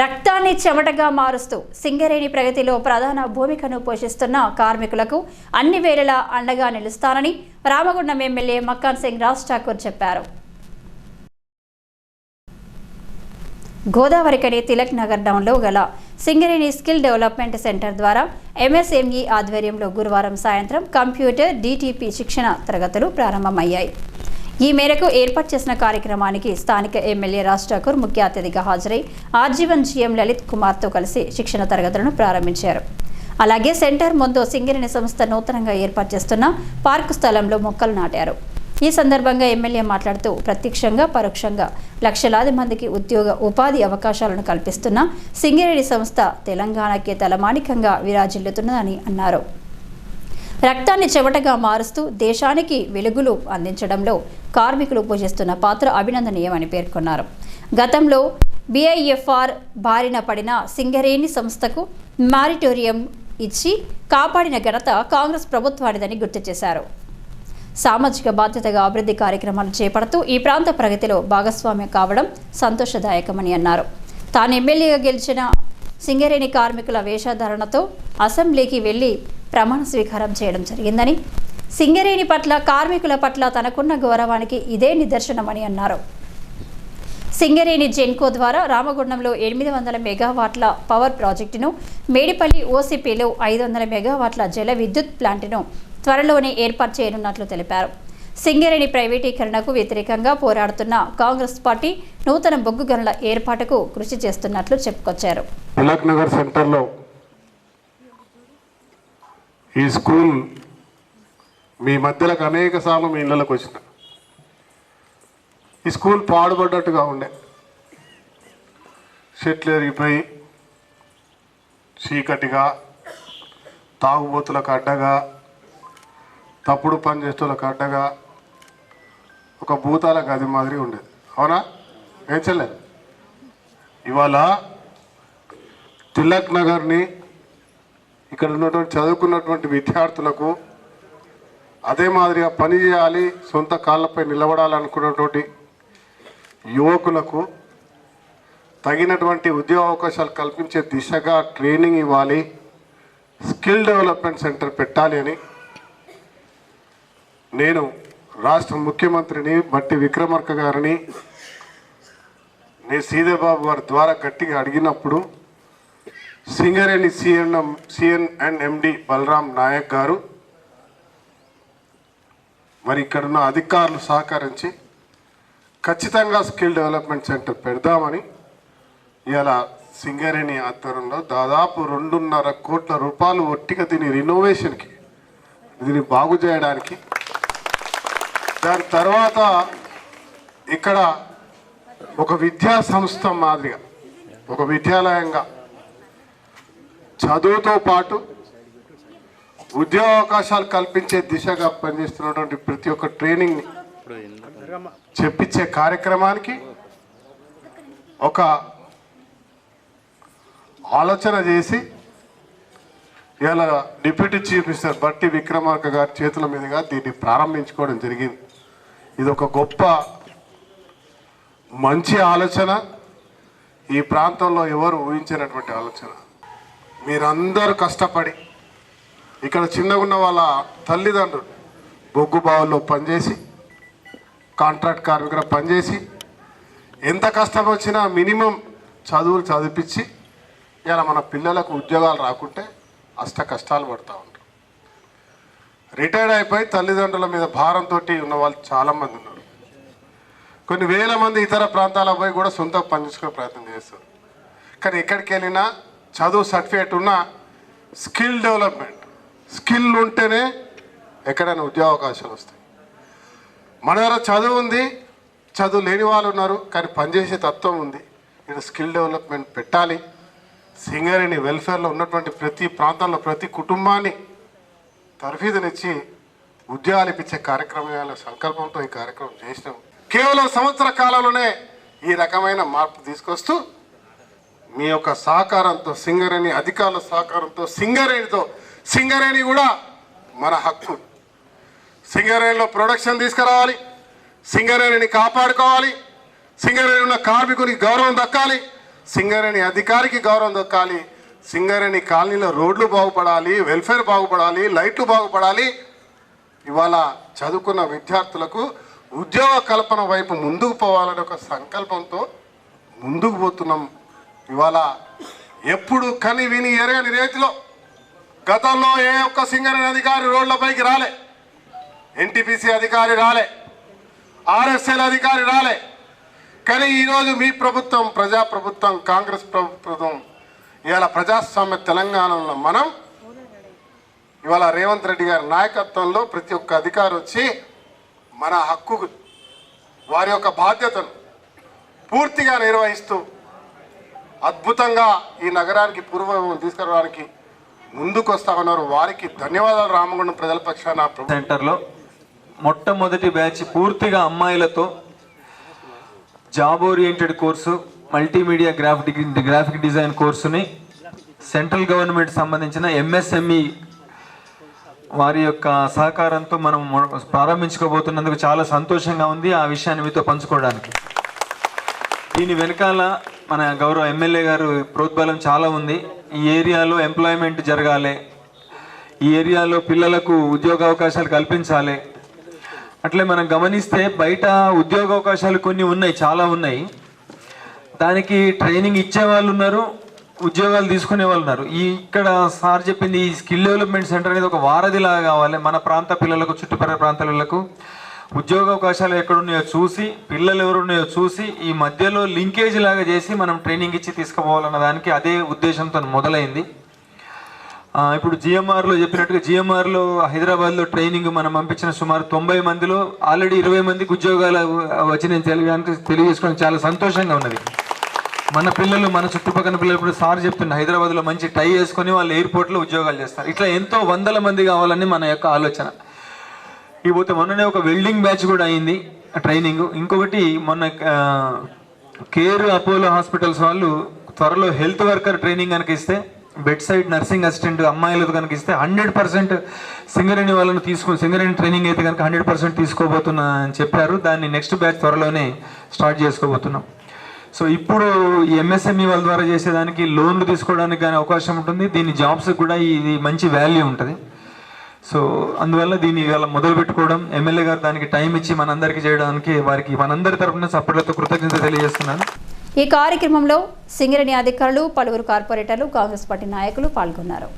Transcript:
రక్తాన్ని చెమటగా మారుస్తూ సింగరేణి ప్రగతిలో ప్రధాన భూమికను పోషిస్తున్న కార్మికులకు అన్ని వేళలా అండగా నిలుస్తానని రామగుండం ఎమ్మెల్యే మక్కాన్ సింగ్ రాజ్ ఠాకూర్ చెప్పారు. గోదావరికని తిలక్ నగర్ డౌన్లో గల సింగరేణి స్కిల్ డెవలప్మెంట్ సెంటర్ ద్వారా ఎంఎస్ఎంఈ ఆధ్వర్యంలో గురువారం సాయంత్రం కంప్యూటర్ డిటిపి శిక్షణ తరగతులు ప్రారంభమయ్యాయి. ఈ మేరకు ఏర్పాటు చేసిన కార్యక్రమానికి స్థానిక ఎమ్మెల్యే రాజ్ ఠాకూర్ ముఖ్య అతిథిగా హాజరై ఆర్జీవన్ జీఎం లలిత్ కుమార్తో కలిసి శిక్షణ తరగతులను ప్రారంభించారు. అలాగే సెంటర్ ముందు సింగరేణి సంస్థ నూతనంగా ఏర్పాటు చేస్తున్న పార్కు స్థలంలో మొక్కలు నాటారు. ఈ సందర్భంగా ఎమ్మెల్యే మాట్లాడుతూ ప్రత్యక్షంగా పరోక్షంగా లక్షలాది మందికి ఉద్యోగ ఉపాధి అవకాశాలను కల్పిస్తున్న సింగరేణి సంస్థ తెలంగాణకే తలమానికంగా విరాజిల్లుతున్నదని అన్నారు. రక్తాన్ని చెవటగా మారుస్తూ దేశానికి వెలుగులు అందించడంలో కార్మికులు పూజిస్తున్న పాత్ర అభినందనీయమని పేర్కొన్నారు. గతంలో బిఐఎఫ్ఆర్ బారిన పడిన సింగరేణి సంస్థకు మారిటోరియం ఇచ్చి కాపాడిన ఘనత కాంగ్రెస్ ప్రభుత్వానిదని గుర్తు చేశారు. సామాజిక బాధ్యతగా అభివృద్ధి కార్యక్రమాలు చేపడుతూ ఈ ప్రాంత ప్రగతిలో భాగస్వామ్యం కావడం సంతోషదాయకమని అన్నారు. తాను ఎమ్మెల్యేగా గెలిచిన సింగరేణి కార్మికుల వేషధారణతో అసెంబ్లీకి వెళ్ళి ప్రమాణ స్వీకారం చేయడం జరిగిందని. సింగరేణి పట్ల కార్మికుల పట్ల తనకున్న గౌరవానికి ఇదే నిదర్శనమని అన్నారు. సింగరేణి జెన్కో ద్వారా రామగుండంలో ఎనిమిది వందల మెగావాట్ల పవర్ ప్రాజెక్టును మేడిపల్లి ఓసీపీలో ఐదు వందల మెగావాట్ల జల విద్యుత్ ప్లాంట్ను త్వరలోనే ఏర్పాటు చేయనున్నట్లు తెలిపారు. సింగరేణి ప్రైవేటీకరణకు వ్యతిరేకంగా పోరాడుతున్న కాంగ్రెస్ పార్టీ నూతన బొగ్గు గనుల ఏర్పాటుకు కృషి చేస్తున్నట్లు చెప్పుకొచ్చారు. తిలక్ నగర్ సెంటర్లో ఈ స్కూల్ మీ మధ్యలోకి అనేక సార్లు మీ ఇళ్ళకి వచ్చిన ఈ స్కూల్ పాడుపడ్డట్టుగా ఉండే. చెట్లు ఎరిగిపోయి చీకటిగా తాగుబోతులకు అడ్డగా తప్పుడు పని చేసేటోళ్ళకి అడ్డగా ఒక భూతాల గది మాదిరి ఉండేది అవునా? ఏం చెల్లెదు ఇవాళ తిలక్ నగర్ని ఇక్కడ ఉన్నటువంటి చదువుకున్నటువంటి విద్యార్థులకు అదే మాదిరిగా పని చేయాలి సొంత కాళ్ళపై నిలబడాలనుకున్నటువంటి యువకులకు తగినటువంటి ఉద్యోగ అవకాశాలు కల్పించే దిశగా ట్రైనింగ్ ఇవ్వాలి స్కిల్ డెవలప్మెంట్ సెంటర్ పెట్టాలి అని నేను రాష్ట్ర ముఖ్యమంత్రిని బట్టి విక్రమార్క గారిని నేను సీదేబాబు గారి ద్వారా గట్టిగా అడిగినప్పుడు Singareni CNM CN and MD Balaram Naik garu మరి ఇక్కడున్న అధికారులు సహకరించి ఖచ్చితంగా స్కిల్ డెవలప్మెంట్ సెంటర్ పెడదామని ఇలా సింగరేణి ఆధ్వర్యంలో దాదాపు రెండున్నర కోట్ల రూపాయలు ఒట్టిగా దీని రినోవేషన్కి దీన్ని బాగు చేయడానికి. దాని తర్వాత ఇక్కడ ఒక విద్యా సంస్థ మాదిరిగా ఒక విద్యాలయంగా చదువుతో పాటు ఉద్యోగ అవకాశాలు కల్పించే దిశగా పనిచేస్తున్నటువంటి ప్రతి ఒక్క ట్రైనింగ్ని చెప్పించే కార్యక్రమానికి ఒక ఆలోచన చేసి ఇవాళ డిప్యూటీ చీఫ్ మినిస్టర్ బట్టి విక్రమార్క గారి చేతుల మీదుగా దీన్ని ప్రారంభించుకోవడం జరిగింది. ఇది ఒక గొప్ప మంచి ఆలోచన. ఈ ప్రాంతంలో ఎవరు ఊహించినటువంటి ఆలోచన? మీరందరూ కష్టపడి ఇక్కడ చిన్నగా ఉన్న వాళ్ళ తల్లిదండ్రులు బొగ్గు బావుల్లో పనిచేసి కాంట్రాక్ట్ కార్మికులు పనిచేసి ఎంత కష్టం వచ్చినా మినిమం చదువులు చదివించి ఇలా మన పిల్లలకు ఉద్యోగాలు రాకుంటే అష్ట కష్టాలు పడుతూ ఉంటారు. రిటైర్డ్ అయిపోయి తల్లిదండ్రుల మీద భారంతో ఉన్న వాళ్ళు చాలామంది ఉన్నారు. కొన్ని వేల మంది ఇతర ప్రాంతాలకు పోయి కూడా సొంత పనిచేసుకునే ప్రయత్నం చేస్తారు. కానీ ఎక్కడికి వెళ్ళినా చదువు సర్టిఫికేట్ ఉన్న స్కిల్ డెవలప్మెంట్. స్కిల్ ఉంటేనే ఎక్కడైనా ఉద్యోగ అవకాశాలు వస్తాయి. మన దగ్గర చదువు ఉంది చదువు లేని వాళ్ళు ఉన్నారు కానీ పనిచేసే తత్వం ఉంది. ఇక్కడ స్కిల్ డెవలప్మెంట్ పెట్టాలి. సింగరేణి వెల్ఫేర్లో ఉన్నటువంటి ప్రతి ప్రాంతంలో ప్రతి కుటుంబాన్ని తర్ఫీదునిచ్చి ఉద్యోగాలు ఇప్పించే కార్యక్రమాల సంకల్పంతో ఈ కార్యక్రమం చేసినాం. కేవలం సంవత్సర కాలంలోనే ఈ రకమైన మార్పు తీసుకొస్తూ మీ యొక్క సహకారంతో సింగరేణి అధికారుల సహకారంతో సింగరేణితో సింగరేణి కూడా మన హక్కు. సింగరేణిలో ప్రొడక్షన్ తీసుకురావాలి సింగరేణిని కాపాడుకోవాలి సింగరేణి ఉన్న కార్మికునికి గౌరవం దక్కాలి సింగరేణి అధికారికి గౌరవం దొక్కాలి సింగరేణి కాలనీలో రోడ్లు బాగుపడాలి వెల్ఫేర్ బాగుపడాలి లైట్లు బాగుపడాలి. ఇవాళ చదువుకున్న విద్యార్థులకు ఉద్యోగ కల్పన వైపు ముందుకు పోవాలనే ఒక సంకల్పంతో ముందుకు పోతున్నాం. ఇవాళ ఎప్పుడు కని విని ఎరగని రీతిలో గతంలో ఏ ఒక్క సింగరేణి అధికారి రోడ్లపైకి రాలే. ఎన్టీపీసీ అధికారి రాలే. ఆర్ఎస్ఎల్ అధికారి రాలే. కానీ ఈరోజు మీ ప్రభుత్వం ప్రజా ప్రభుత్వం కాంగ్రెస్ ప్రభుత్వం ఇవాళ ప్రజాస్వామ్య తెలంగాణలో మనం ఇవాళ రేవంత్ రెడ్డి గారి నాయకత్వంలో ప్రతి ఒక్క అధికారి వచ్చి మన హక్కు వారి యొక్క బాధ్యతను పూర్తిగా నిర్వహిస్తూ అద్భుతంగా ఈ నగరానికి పూర్వం తీసుకురావడానికి ముందుకు వస్తా ఉన్నారు. వారికి ధన్యవాదాలు. రామగుండం ప్రజల పక్షాన సెంటర్లో మొట్టమొదటి బ్యాచ్ పూర్తిగా అమ్మాయిలతో job oriented course multimedia graphic graphic design కోర్సుని central government సంబంధించిన ఎంఎస్ఎంఈ వారి యొక్క సహకారంతో మనం ప్రారంభించుకోబోతున్నందుకు చాలా సంతోషంగా ఉంది. ఆ విషయాన్ని మీతో పంచుకోవడానికి. దీని వెనకాల మన గౌరవ ఎమ్మెల్యే గారు ప్రోద్బలం చాలా ఉంది. ఈ ఏరియాలో ఎంప్లాయ్మెంట్ జరగాలి. ఈ ఏరియాలో పిల్లలకు ఉద్యోగ అవకాశాలు కల్పించాలి. అట్లే మనం గమనిస్తే బయట ఉద్యోగ అవకాశాలు కొన్ని ఉన్నాయి చాలా ఉన్నాయి. దానికి ట్రైనింగ్ ఇచ్చే వాళ్ళు ఉన్నారు ఉద్యోగాలు తీసుకునే వాళ్ళు ఉన్నారు. ఈ ఇక్కడ సార్ చెప్పింది ఈ స్కిల్ డెవలప్మెంట్ సెంటర్ అనేది ఒక వారధిలాగా కావాలి మన ప్రాంత పిల్లలకు చుట్టుపక్కల ప్రాంతాలకు. ఉద్యోగ అవకాశాలు ఎక్కడున్నాయో చూసి పిల్లలు ఎవరున్నాయో చూసి ఈ మధ్యలో లింకేజ్ లాగా చేసి మనం ట్రైనింగ్ ఇచ్చి తీసుకుపోవాలన్న దానికి అదే ఉద్దేశంతో మొదలైంది. ఇప్పుడు జిఎంఆర్లో చెప్పినట్టుగా జిఎంఆర్లో హైదరాబాద్లో ట్రైనింగ్ మనం పంపించిన సుమారు తొంభై మందిలో ఆల్రెడీ ఇరవై మందికి ఉద్యోగాలు వచ్చినాయని తెలియడానికి తెలియజేసుకోవడం చాలా సంతోషంగా ఉన్నది. మన పిల్లలు మన చుట్టుపక్కల పిల్లలు ఇప్పుడు సార్ చెప్తున్న హైదరాబాద్లో మంచి టై వేసుకొని వాళ్ళు ఎయిర్పోర్ట్లో ఉద్యోగాలు చేస్తారు. ఇట్లా ఎంతో వందల మంది కావాలని మన యొక్క ఆలోచన. ఇకపోతే మొన్ననే ఒక వెల్డింగ్ బ్యాచ్ కూడా అయింది ట్రైనింగ్ ఇంకొకటి మొన్న కేర్ అపోలో హాస్పిటల్స్ వాళ్ళు త్వరలో హెల్త్ వర్కర్ ట్రైనింగ్ కనుక ఇస్తే బెడ్ సైడ్ నర్సింగ్ అసిస్టెంట్ అమ్మాయిలకు కనుక ఇస్తే హండ్రెడ్ పర్సెంట్ సింగరేణి వాళ్ళని తీసుకుని సింగరేణి ట్రైనింగ్ అయితే కనుక హండ్రెడ్ పర్సెంట్ తీసుకోబోతున్నా అని చెప్పారు. దాన్ని నెక్స్ట్ బ్యాచ్ త్వరలోనే స్టార్ట్ చేసుకోబోతున్నాం. సో ఇప్పుడు ఈ ఎంఎస్ఎంఈ వాళ్ళ ద్వారా చేసేదానికి లోన్లు తీసుకోవడానికి కానీ అవకాశం ఉంటుంది. దీని జాబ్స్కి కూడా ఇది మంచి వాల్యూ ఉంటుంది. సో అందువల్ల దీన్ని ఇవాళ మొదలు పెట్టుకోవడం ఎమ్మెల్యే గారు దానికి టైం ఇచ్చి మనందరికీ చేయడానికి వారికి మనందరి తరపున సపోర్ట్లతో కృతజ్ఞత తెలియజేస్తున్నాను. ఈ కార్యక్రమంలో సింగరేణి అధికారులు పలువురు కార్పొరేటర్లు కాంగ్రెస్ పార్టీ నాయకులు పాల్గొన్నారు.